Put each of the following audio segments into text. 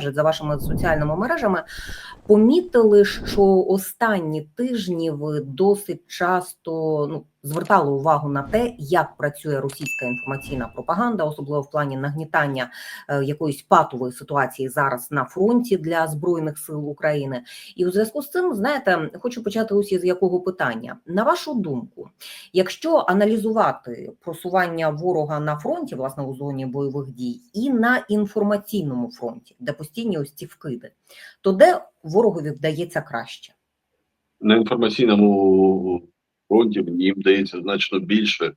за вашими соціальними мережами, помітили, що останні тижні ви досить часто ну, звертали увагу на те, як працює російська інформаційна пропаганда, особливо в плані нагнітання е, якоїсь патової ситуації зараз на фронті для збройних сил України. І у зв'язку з цим, знаєте, хочу почати ось із якого питання. На вашу думку, якщо аналізувати просування ворога на фронті, власне, у зоні бойових дій, і на інформаційному фронті, де постійні ось ці вкиди, то де ворогові вдається краще? на інформаційному фронті їм дається значно більше.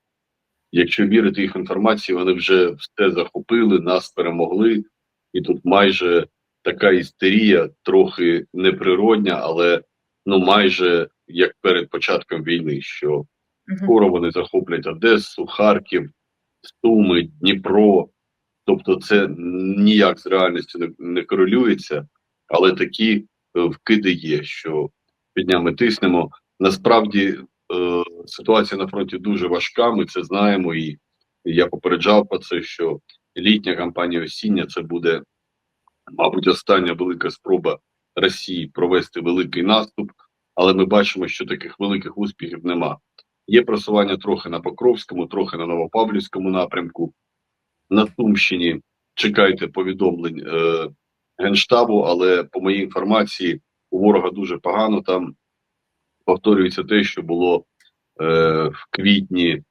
Якщо вірити їх інформації, вони вже все захопили, нас перемогли, і тут майже така істерія, трохи неприродня, але ну майже як перед початком війни, що скоро вони захоплять Одесу, Харків, Суми, Дніпро. Тобто, це ніяк з реальністю не, не корелюється, але такі е, вкиди є, що піднями тиснемо. Насправді ситуація на фронті дуже важка. Ми це знаємо, і я попереджав про це, що літня кампанія осіння це буде, мабуть, остання велика спроба Росії провести великий наступ, але ми бачимо, що таких великих успіхів нема. Є просування трохи на Покровському, трохи на Новопавлівському напрямку. На Сумщині чекайте повідомлень е, Генштабу, але по моїй інформації у ворога дуже погано. Там повторюється те, що було е, в квітні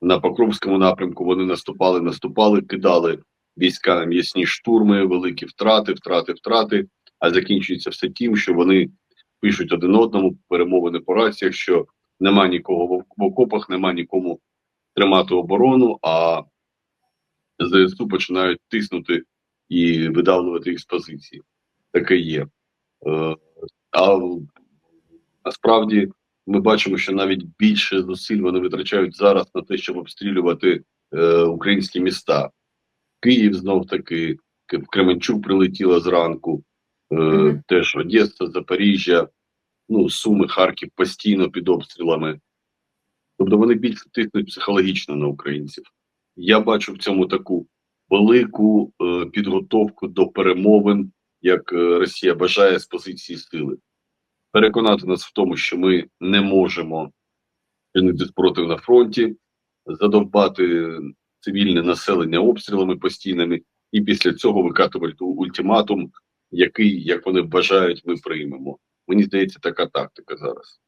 на Покровському напрямку. Вони наступали, наступали, кидали війська на м'ясні штурми, великі втрати, втрати, втрати. А закінчується все тим, що вони пишуть один одному перемовини по раціях, що нема нікого в окопах, нема нікому тримати оборону. а ЗСУ починають тиснути і видавлювати їх з позиції. Таке є. Е, а насправді ми бачимо, що навіть більше зусиль вони витрачають зараз на те, щоб обстрілювати е, українські міста. Київ знов таки, Кременчук прилетіла зранку, е, Мгм. теж Одеса, Запоріжжя, ну, Суми, Харків постійно під обстрілами. Тобто вони більше тиснуть психологічно на українців. Я бачу в цьому таку велику е, підготовку до перемовин, як е, Росія бажає з позиції сили. Переконати нас в тому, що ми не можемо чинити спротив на фронті, задовбати цивільне населення обстрілами постійними, і після цього викатувати ультиматум, який, як вони вважають, ми приймемо. Мені здається, така тактика зараз.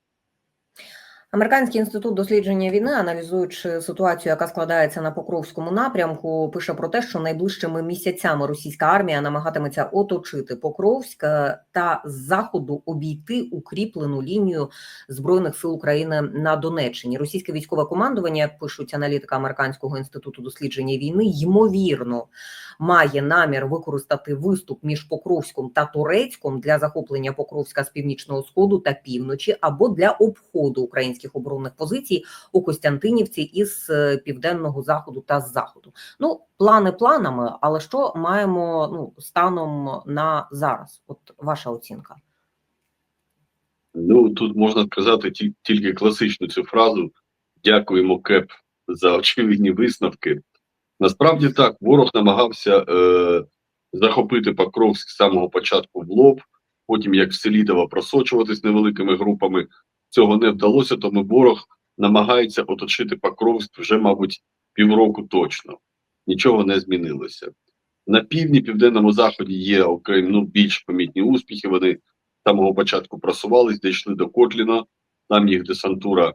Американський інститут дослідження війни, аналізуючи ситуацію, яка складається на Покровському напрямку, пише про те, що найближчими місяцями російська армія намагатиметься оточити Покровськ е, та з заходу обійти укріплену лінію збройних сил України на Донеччині. Російське військове командування, як пишуть аналітика американського інституту дослідження війни, ймовірно має намір використати виступ між Покровськом та Турецьком для захоплення Покровська з північного сходу та півночі або для обходу українських оборонних позицій у Костянтинівці із е, південного заходу та з заходу. Ну, плани планами, але що маємо ну станом на зараз? От ваша оцінка. Ну тут можна сказати тільки класичну цю фразу: дякуємо КЕП за очевидні висновки. Насправді так, ворог намагався е, захопити Покровськ з самого початку в лоб, потім як в Селідово просочуватись невеликими групами. Цього не вдалося, тому ворог намагається оточити Покровськ вже, мабуть, півроку точно. Нічого не змінилося. На півдні, південному заході є окрім ну, більш помітні успіхи. Вони самого початку просувались, дійшли до Котліна. Там їх десантура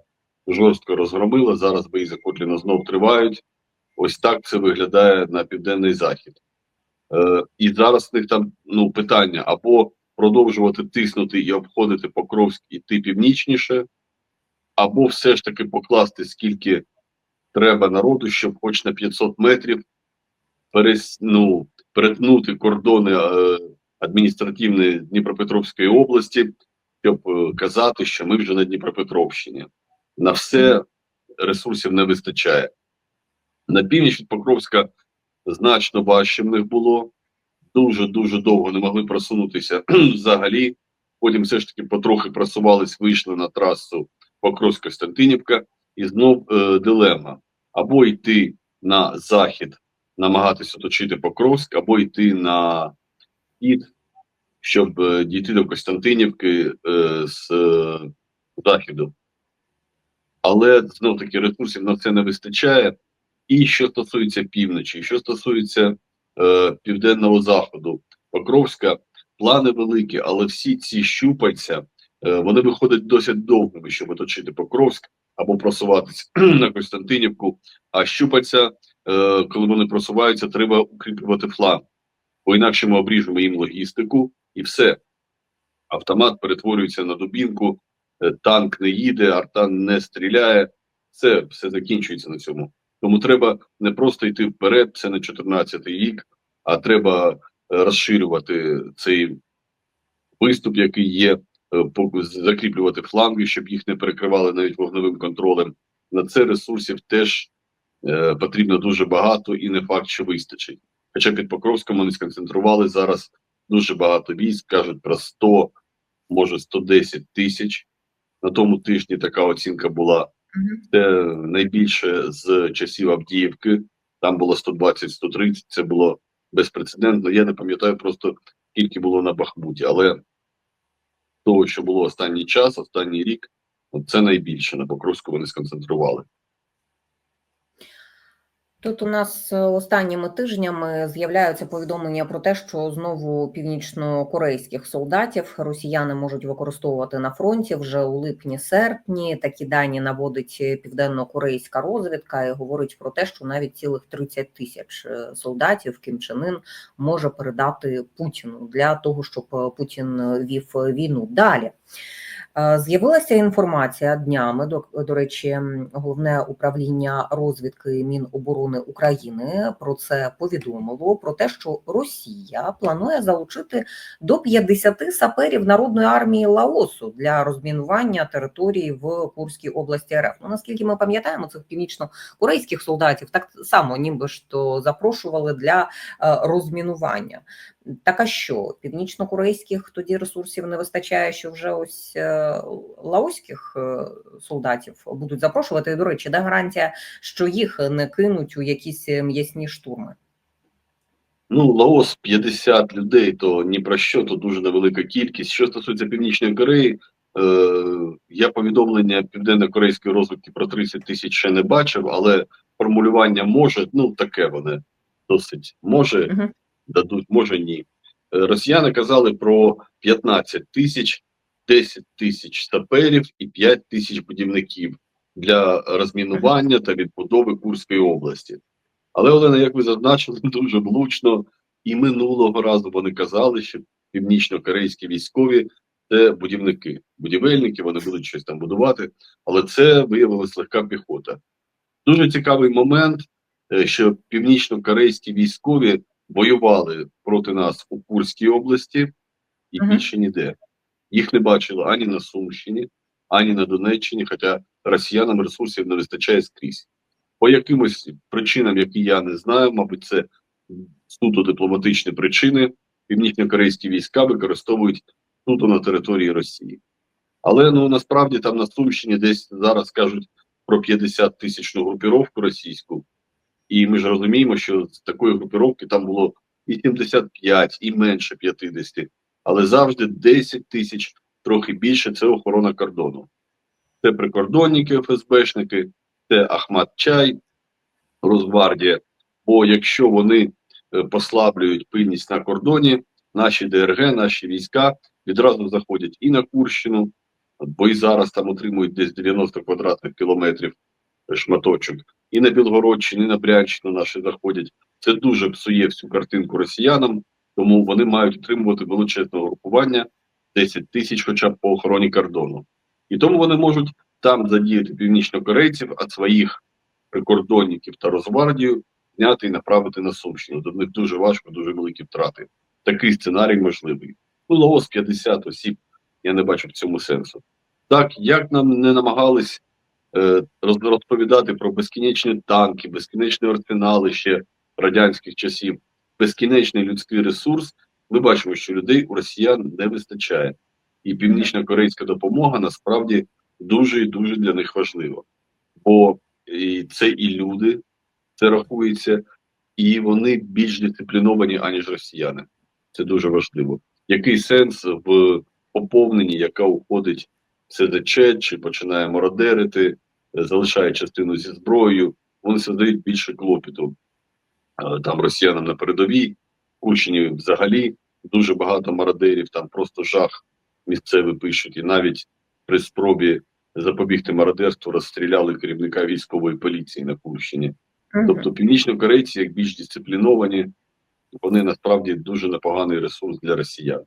жорстко розгромила. Зараз бої за Котліна знов тривають. Ось так це виглядає на південний захід. Е, і зараз в них там ну, питання або продовжувати тиснути і обходити Покровськ іти північніше, або все ж таки покласти скільки треба народу, щоб хоч на 500 метрів перес, ну, перетнути кордони е, адміністративної Дніпропетровської області, щоб е, казати, що ми вже на Дніпропетровщині. На все ресурсів не вистачає. На північ від Покровська значно важче в них було. Дуже дуже довго не могли просунутися взагалі. Потім все ж таки потрохи просувались, вийшли на трасу Покровськ-Костянтинівка, і знов е, дилема: або йти на захід, намагатися оточити Покровськ, або йти на схід, щоб е, дійти до Костянтинівки е, з е, заходу. Але знов таки ресурсів на це не вистачає. І що стосується півночі, що стосується е, південного заходу, Покровська, плани великі, але всі ці щупальця е, вони виходять досить довгими, щоб оточити Покровськ або просуватися на Костянтинівку. А щупальця, е, коли вони просуваються, треба укріплювати фланг, бо інакше ми обріжемо їм логістику і все. Автомат перетворюється на дубінку, танк не їде, артан не стріляє. Все, все закінчується на цьому. Тому треба не просто йти вперед, це не 14-й рік, а треба е, розширювати цей виступ, який є, е, закріплювати фланги, щоб їх не перекривали навіть вогневим контролем. На це ресурсів теж е, потрібно дуже багато і не факт, що вистачить. Хоча під Покровськом вони сконцентрували зараз дуже багато військ, кажуть про 100, може 110 тисяч. На тому тижні така оцінка була. Це найбільше з часів Авдіївки. Там було 120-130, це було безпрецедентно. Я не пам'ятаю просто скільки було на Бахмуті, але того, що було останній час, останній рік, це найбільше на Покровську вони сконцентрували. Тут у нас е, останніми тижнями з'являються повідомлення про те, що знову північно-корейських солдатів росіяни можуть використовувати на фронті вже у липні-серпні. Такі дані наводить е, південно-корейська розвідка і говорить про те, що навіть цілих 30 тисяч е, солдатів Кім Чен Ын може передати Путіну для того, щоб Путін вів війну далі. Е, З'явилася інформація днями. До, до речі, головне управління розвідки Міноборони України про це повідомило про те, що Росія планує залучити до 50 саперів народної армії Лаосу для розмінування території в Курській області РФ. Ну наскільки ми пам'ятаємо, цих північно-корейських солдатів так само ніби то запрошували для е, розмінування. Так а що північно-корейських тоді ресурсів не вистачає, що вже ось е, лаоських е, солдатів будуть запрошувати. І, до речі, де гарантія, що їх не кинуть у якісь е, м'ясні штурми? Ну, Лаос 50 людей, то ні про що, то дуже невелика кількість. Що стосується Північної Кореї, е, я повідомлення південно-корейської розвідки про 30 тисяч ще не бачив, але формулювання може, ну таке вони досить може Мгм. Дадуть, може ні. Е, Росіяни казали про 15 тисяч, 10 тисяч саперів і 5 тисяч будівників для розмінування та відбудови Курської області. Але Олена, як ви зазначили, дуже влучно і минулого разу вони казали, що північно-корейські військові це будівники, будівельники, вони будуть щось там будувати, але це виявилась легка піхота. Дуже цікавий момент, е, що північно-корейські військові воювали проти нас у Курській області і Мгм. більше ніде. Їх не бачили ані на Сумщині, ані на Донеччині, хоча росіянам ресурсів не вистачає скрізь. По якимось причинам, які я не знаю, мабуть, це суто дипломатичні причини. Північно-корейські війська використовують суто на території Росії. Але ну насправді там на Сумщині десь зараз кажуть про 50 тисячну групіровку російську, і ми ж розуміємо, що з такої групіровки там було і 75, і менше 50, але завжди 10 тисяч, трохи більше це охорона кордону. Це прикордонники, ФСБшники, це Ахмат Чай, Росгвардія. Бо якщо вони е, послаблюють пильність на кордоні, наші ДРГ, наші війська відразу заходять і на Курщину, бо і зараз там отримують десь 90 квадратних кілометрів шматочок, і на Білгородщину, і на Брянщину наші заходять. Це дуже псує всю картинку росіянам, тому вони мають отримувати величезне групування 10 тисяч, хоча б по охороні кордону. І тому вони можуть там задіяти північнокорейців, а своїх прикордонників та Росгвардію зняти і направити на Сумщину. До них дуже важко, дуже великі втрати. Такий сценарій можливий. Ну, Лаос 50 осіб, я не бачу в цьому сенсу. Так, як нам не намагались розповідати про безкінечні танки, безкінечні арсенали ще радянських часів, безкінечний людський ресурс, ми бачимо, що людей у росіян не вистачає. І північно-корейська допомога насправді дуже і дуже для них важлива. Бо і це і люди, це рахується, і вони більш дисципліновані, аніж росіяни. Це дуже важливо. Який сенс в поповненні, яка уходить СЗЧ, чи починає мародерити, е, залишає частину зі зброєю, вони создають більше клопіту. Е, Там росіянам на передовій, Курщині взагалі дуже багато мародерів, там просто жах місцевий пишуть. І навіть при спробі запобігти мародерству розстріляли керівника військової поліції на Курщині. Тобто північнокорейці, як більш дисципліновані, вони насправді дуже непоганий ресурс для росіян.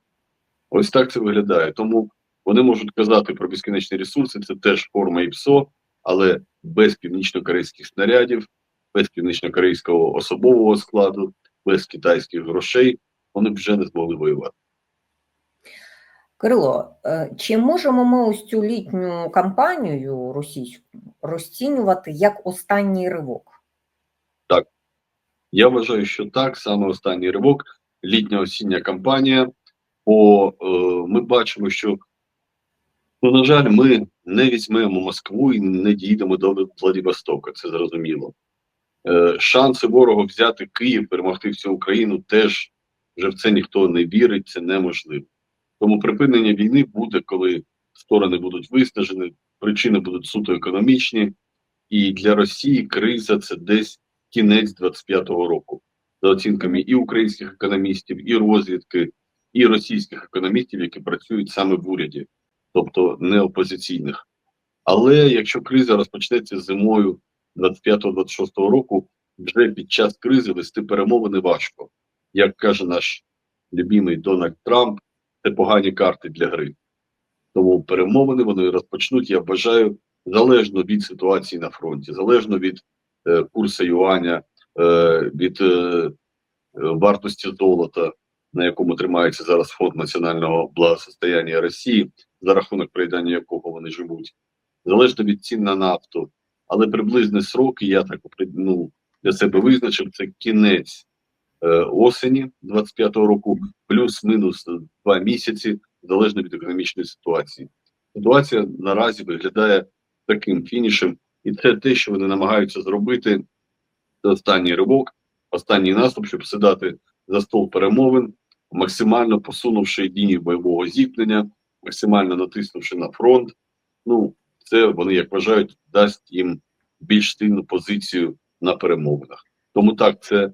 Ось так це виглядає. Тому вони можуть казати про безкінечні ресурси, це теж форма ІПСО, але без північнокорейських снарядів, без північнокорейського особового складу, без китайських грошей вони б вже не змогли воювати. Кирило, е, чи можемо ми ось цю літню кампанію російську розцінювати як останній ривок? Так. Я вважаю, що так, саме останній ривок, літня осіння кампанія. Бо е, ми бачимо, що, ну, на жаль, ми не візьмемо Москву і не дійдемо до Владивостока, це зрозуміло. Е, шанси ворога взяти Київ, перемогти всю Україну, теж вже в це ніхто не вірить, це неможливо. Тому припинення війни буде, коли сторони будуть виснажені, причини будуть суто економічні, і для Росії криза це десь кінець 25-го року, за оцінками і українських економістів, і розвідки, і російських економістів, які працюють саме в уряді, тобто не опозиційних. Але якщо криза розпочнеться зимою 25-26 року, вже під час кризи вести перемовини важко. Як каже наш любимий Дональд Трамп, це погані карти для гри. Тому перемовини вони розпочнуть, я вважаю, залежно від ситуації на фронті, залежно від е, курсу юаня, е, від е, вартості золота, на якому тримається зараз фонд національного благосостояння Росії, за рахунок приєднання якого вони живуть, залежно від цін на нафту. Але приблизний срок, я так ну, для себе визначив, це кінець е, осені 25-го року, плюс-мінус два місяці, залежно від економічної ситуації. Ситуація наразі виглядає таким фінішем, і це те, що вони намагаються зробити. Це останній ривок, останній наступ, щоб сідати за стол перемовин, максимально посунувши лінію бойового зіткнення, максимально натиснувши на фронт. Ну, це вони, як вважають, дасть їм більш сильну позицію на перемовинах. Тому так, це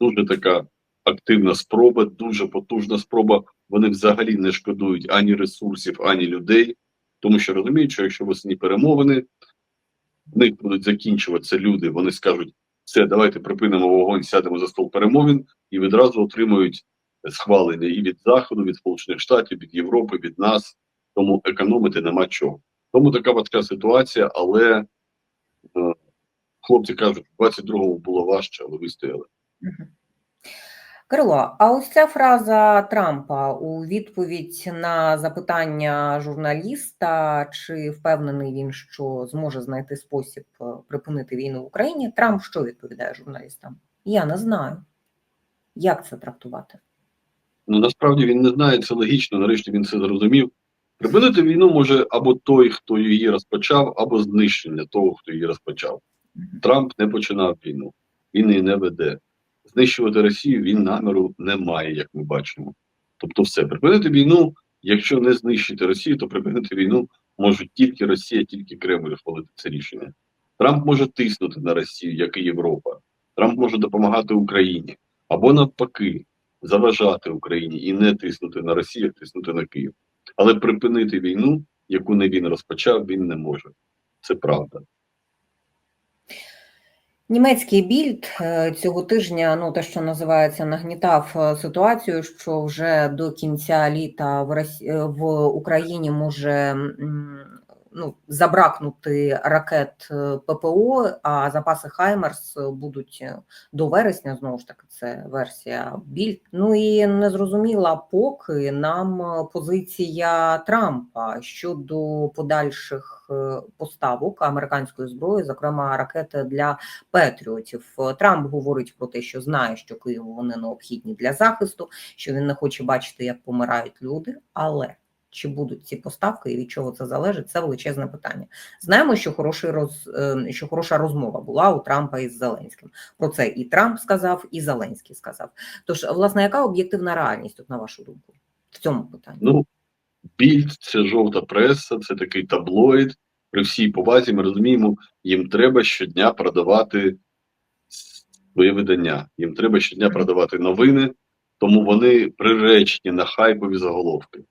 дуже така активна спроба, дуже потужна спроба. Вони взагалі не шкодують ані ресурсів, ані людей, тому що розуміють, що якщо весні перемовини, в них будуть закінчуватися люди, вони скажуть, все, давайте припинимо вогонь, сядемо за стол перемовин і відразу отримують схвалення і від Заходу, від Сполучених Штатів, від Європи, від нас. Тому економити нема чого. Тому така важка ситуація, але е, хлопці кажуть, в 22-му було важче, але вистояли. Кирило, а ось ця фраза Трампа у відповідь на запитання журналіста, чи впевнений він, що зможе знайти спосіб е, припинити війну в Україні, Трамп що відповідає журналістам? Я не знаю. Як це трактувати? Ну насправді він не знає, це логічно. Нарешті він це зрозумів. Припинити війну може або той, хто її розпочав, або знищення того, хто її розпочав. Трамп не починав війну, він її не веде. Знищувати Росію він наміру не має, як ми бачимо. Тобто, все припинити війну. Якщо не знищити Росію, то припинити війну можуть тільки Росія, тільки Кремль ухвалити це рішення. Трамп може тиснути на Росію, як і Європа. Трамп може допомагати Україні або навпаки заважати Україні і не тиснути на Росію, а тиснути на Київ. Але припинити війну, яку не він розпочав, він не може. Це правда. Німецький більд е, цього тижня, ну те, що називається, нагнітав е, ситуацію, що вже до кінця літа в Росі... в Україні може ну, забракнути ракет е, ППО, а запаси Хаймерс будуть е, до вересня. Знову ж таки, це версія більд. Ну і не зрозуміла поки нам е, позиція Трампа щодо подальших поставок американської зброї, зокрема ракети для Петріотів. Е, Трамп говорить про те, що знає, що Києву вони необхідні для захисту, що він не хоче бачити, як помирають люди. Але Чи будуть ці поставки і від чого це залежить? Це величезне питання. Знаємо, що хороший роз, е, що хороша розмова була у Трампа із Зеленським. Про це і Трамп сказав, і Зеленський сказав. Тож, власне, яка об'єктивна реальність тут, на вашу думку, в цьому питанні? Ну, більд це жовта преса, це такий таблоїд. При всій повазі ми розуміємо, їм треба щодня продавати своє видання. Їм треба щодня продавати новини, тому вони приречені на хайпові заголовки.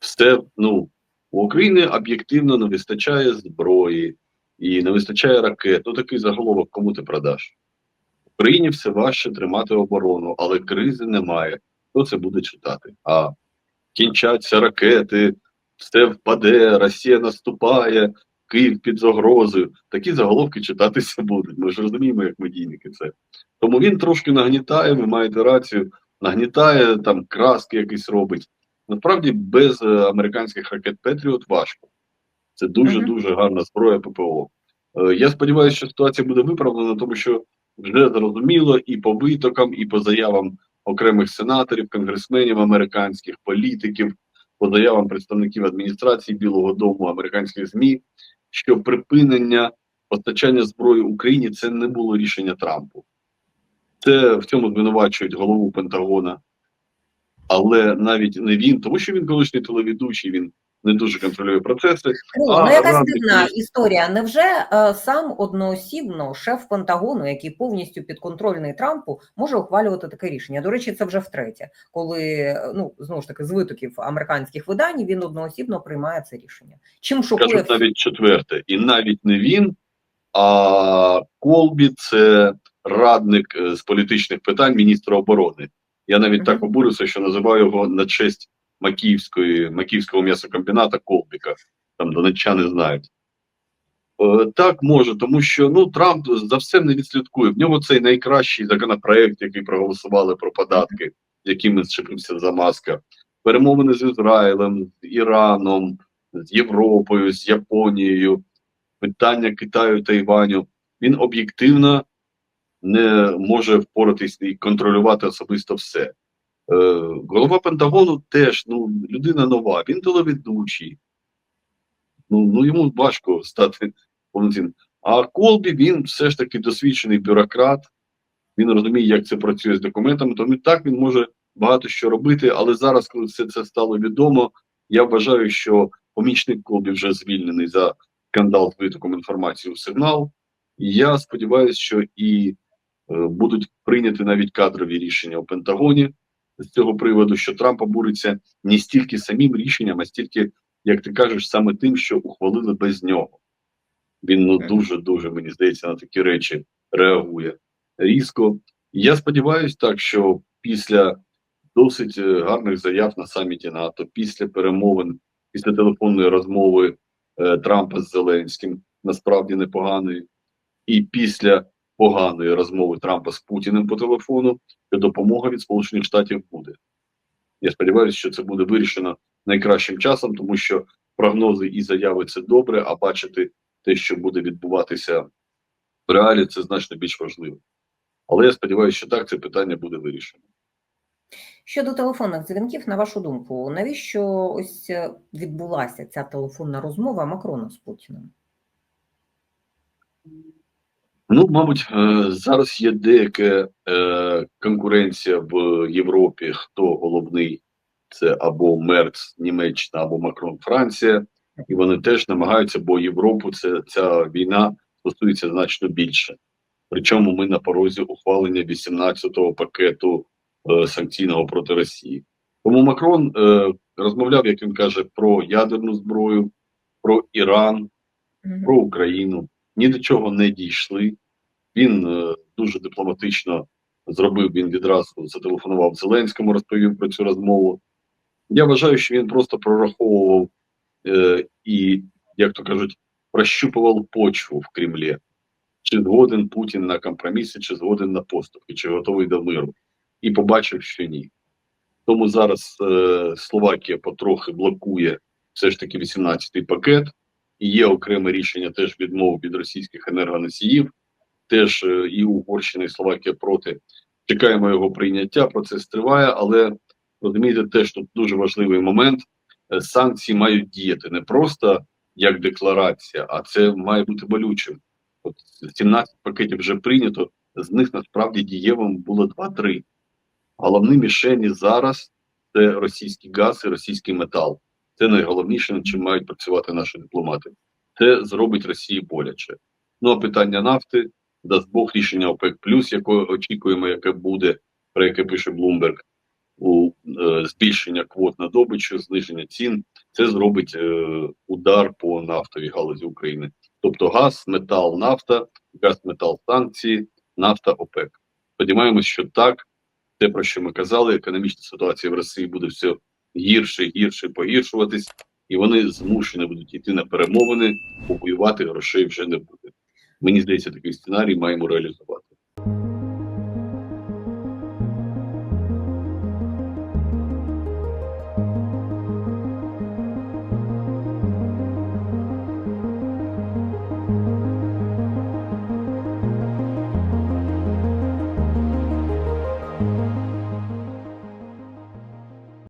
Все, ну, у України об'єктивно не вистачає зброї і не вистачає ракет. Ну, такий заголовок кому ти продаш? Україні все важче тримати оборону, але кризи немає. Хто це буде читати? А кінчаться ракети, все впаде, Росія наступає, Київ під загрозою. Такі заголовки читатися будуть. Ми ж розуміємо, як медійники це. Тому він трошки нагнітає, ви маєте рацію, нагнітає там краски якісь робить. Насправді без е, американських ракет Петріот важко. Це дуже дуже гарна зброя ППО. Е, Я сподіваюся, що ситуація буде виправлена, тому що вже зрозуміло і по витокам, і по заявам окремих сенаторів, конгресменів американських, політиків, по заявам представників адміністрації Білого Дому, американських ЗМІ, що припинення постачання зброї Україні це не було рішення Трампу. Це в цьому звинувачують голову Пентагона, але навіть не він, тому що він колишній телеведучий, він не дуже контролює процеси. Ну, А, ну якась дивна історія. Невже е, сам одноосібно шеф Пентагону, який повністю підконтрольний Трампу, може ухвалювати таке рішення? До речі, це вже втретє, коли е, ну знову ж таки з витоків американських видань він одноосібно приймає це рішення. Чим шокує Кажуть навіть четверте, і навіть не він, а Колбі це радник е, з політичних питань міністра оборони. Я навіть так обурився, що називаю його на честь Макіївської Макіївського м'ясокомбіната Колбіка. Там донеччани знають. Е, Так може, тому що ну Трамп за все не відслідкує. В нього цей найкращий законопроект, який проголосували про податки, яким зчепився за маска. Перемовини з Ізраїлем, з Іраном, з Європою, з Японією, питання Китаю та Іваню. Він об'єктивно не може впоратись і контролювати особисто все. Е, голова Пентагону теж ну, людина нова, він телеведучий. Ну, ну йому важко стати повноцінним. А Колбі він все ж таки досвідчений бюрократ. Він розуміє, як це працює з документами, тому так він може багато що робити. Але зараз, коли все це стало відомо, я вважаю, що помічник Колбі вже звільнений за скандал з витоком інформації у сигнал. І я сподіваюся, що і будуть прийняті навіть кадрові рішення у Пентагоні з цього приводу, що Трамп обуриться не стільки самим рішенням, а стільки, як ти кажеш, саме тим, що ухвалили без нього. Він ну дуже дуже мені здається на такі речі реагує різко. Я сподіваюся, так що після досить е, гарних заяв на саміті НАТО, після перемовин, після телефонної розмови е, Трампа з Зеленським, насправді непоганої, і після поганої розмови Трампа з Путіним по телефону, що допомога від Сполучених Штатів буде. Я сподіваюся, що це буде вирішено найкращим часом, тому що прогнози і заяви це добре, а бачити те, що буде відбуватися в реалі, це значно більш важливо. Але я сподіваюся, що так це питання буде вирішено. Щодо телефонних дзвінків, на вашу думку, навіщо ось е, відбулася ця телефонна розмова Макрона з Путіним? Ну, мабуть, е, зараз є деяка е, конкуренція в Європі. Хто головний? Це або Мерц, Німеччина, або Макрон, Франція, і вони теж намагаються, бо Європу це ця війна стосується значно більше. Причому ми на порозі ухвалення 18-го пакету е, санкційного проти Росії. Тому Макрон е, розмовляв, як він каже, про ядерну зброю, про Іран, Мгм. про Україну. Ні до чого не дійшли. Він е, дуже дипломатично зробив. Він відразу зателефонував Зеленському, розповів про цю розмову. Я вважаю, що він просто прораховував е, і, як то кажуть, прощупував почву в Кремлі. Чи згоден Путін на компроміси, чи згоден на поступки, чи готовий до миру, і побачив, що ні. Тому зараз е, Словакія потрохи блокує все ж таки 18-й пакет, і є окреме рішення теж відмов від російських енергоносіїв. Теж е, і Угорщина, і Словакія проти. Чекаємо його прийняття. Процес триває, але розумієте, теж тут дуже важливий момент. е, санкції мають діяти не просто як декларація, а це має бути болючим. От 17 пакетів вже прийнято, з них насправді дієвим було 2-3. Головні мішені зараз це російський газ і російський метал. Це найголовніше, над чим мають працювати наші дипломати. Це зробить Росії боляче. Ну а питання нафти дасть Бог рішення ОПЕК плюс, яке очікуємо, яке буде, про яке пише Блумберг, у е, збільшення квот на добичу, зниження цін. Це зробить е, удар по нафтовій галузі України. Тобто газ, метал, нафта, газ, метал, санкції, нафта, ОПЕК. Сподіваємось, що так, те, про що ми казали, економічна ситуація в Росії буде все гірше, гірше погіршуватись, і вони змушені будуть йти на перемовини, бо грошей вже не буде. Мені здається, такий сценарій маємо реалізувати.